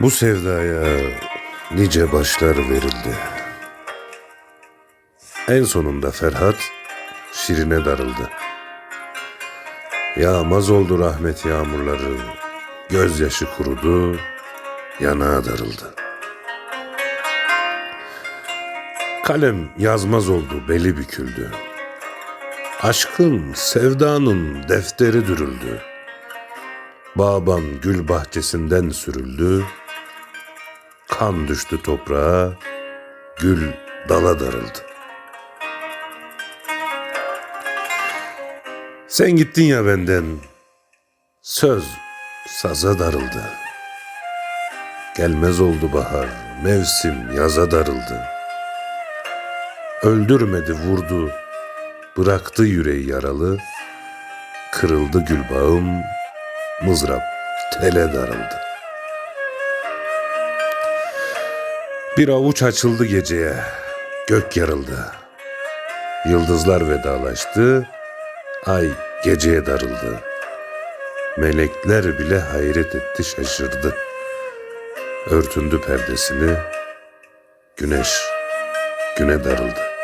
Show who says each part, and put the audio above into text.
Speaker 1: Bu sevdaya nice başlar verildi. En sonunda Ferhat Şirin'e darıldı. Yağmaz oldu rahmet yağmurları, gözyaşı kurudu, yanağa darıldı. Kalem yazmaz oldu, beli büküldü. Aşkın, sevdanın defteri dürüldü. Bağban gül bahçesinden sürüldü. Kan düştü toprağa, gül dala darıldı. Sen gittin ya benden, söz saza darıldı. Gelmez oldu bahar, mevsim yaza darıldı. Öldürmedi vurdu, bıraktı yüreği yaralı. Kırıldı gül bağım, mızrap tele darıldı. Bir avuç açıldı geceye, gök yarıldı. Yıldızlar vedalaştı, ay geceye darıldı. Melekler bile hayret etti şaşırdı. Örtündü perdesini, güneş güne darıldı.